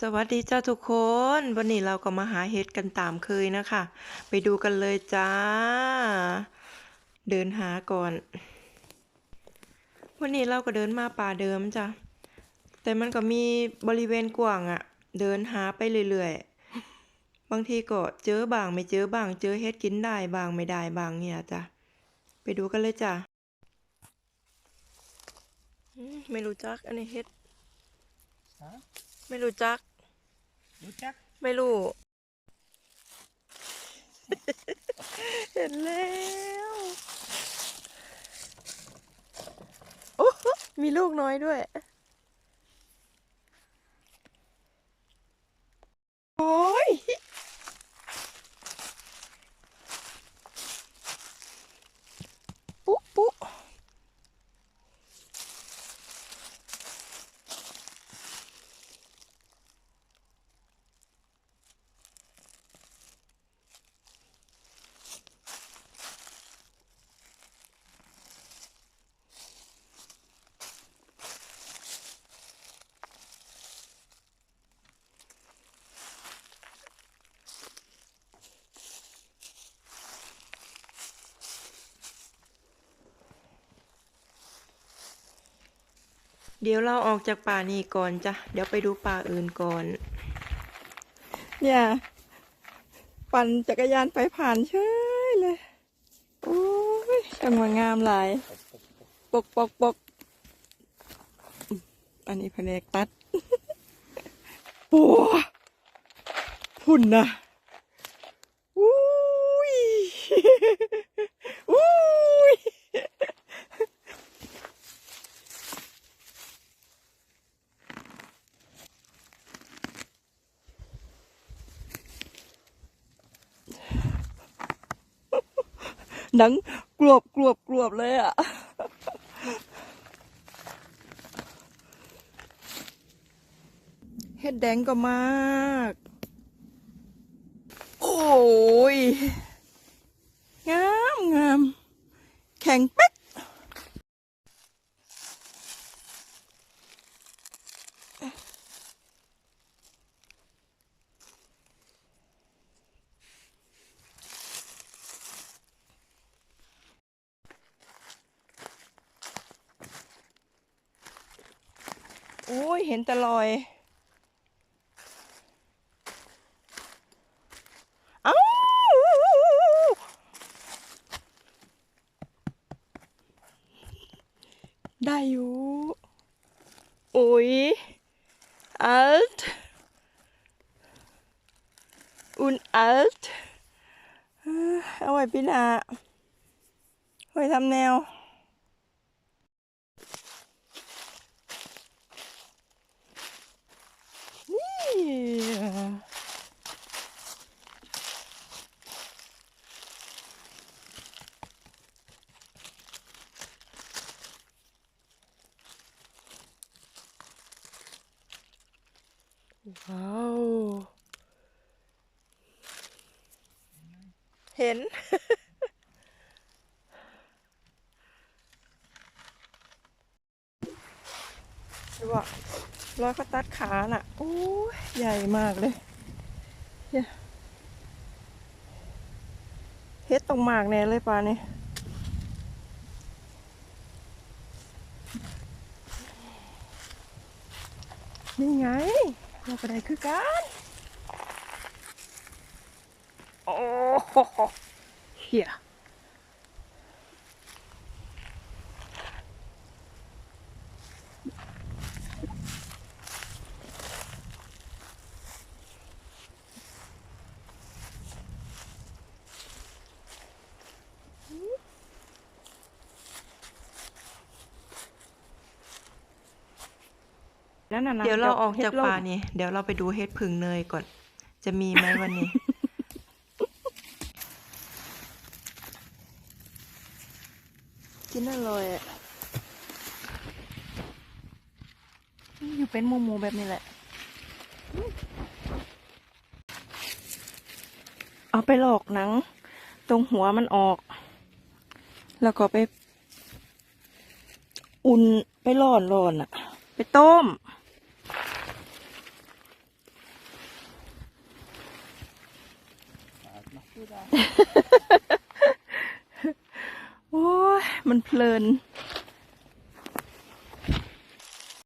สวัสดีจ้าทุกคน วันนี้เราก็มาหาเห็ดกันตามเคยนะคะ ไปดูกันเลยจ้า เดินหาก่อน วันนี้เราก็เดินมาป่าเดิมจ้ะแต่มันก็มีบริเวณกว้างอะเดินหาไปเรื่อยๆ บางทีก็เจอบางไม่เจอบาง เจอเห็ดกินได้บางไม่ได้บางเนี่ยจ้ะไปดูกันเลยจ้ะไม่รู้จักอันนี้เห็ด ไม่รู้จัก รู้จัก ไม่รู้ เห็นแล้วโอ้โหมีลูกน้อยด้วย โอ้ย ปุ๊ปุ๊ เดี๋ยวเราออกจากป่านี้ก่อนจ้ะ เดี๋ยวไปดูป่าอื่นก่อน เนี่ย ปั่นจักรยานไปผ่านเฉยเลย โอ้ยช่างมางามหลาย ปกปกปกอันนี้แผนกตัดโอ้พุ่นนะอุ้ย อุ้ย หนังกรวบกรวบกรวบเลยอะ เฮ็ดแดงก็มาก โอ้ย งามงาม แข็งเป๊ก โอ้ยเห็นต่รอย เอ้าได้อยู่ โอ้ย alt und alt เอ้อเอาไว้พี่นาไว้ทำแนว นี่ ว้าว เห็น ดูว่ารอยเขาตัดขาน่ะ โอ้ยใหญ่มากเลย เฮ็ดตรงหมากแน่เลยปลานี่นี่ไง เราก็ได้คือกันโอ้โหเฮีย นั่นน่ะนะเดี๋ยวเราออกฮ็ดจากล่มป่านี่เดี๋ยวเราไปดูเฮ็ดผึ่งเนยก่อน จะมีไหมวันนี้ กินอร่อยอะอยู่เป็นหมูหมูแบบนี้แหละ เอาไปหลอกหนัง ตรงหัวมันออก แล้วก็ไป อุ่นไปร้อนร้อนๆอะไปต้ม โอ้ยมันเพลิน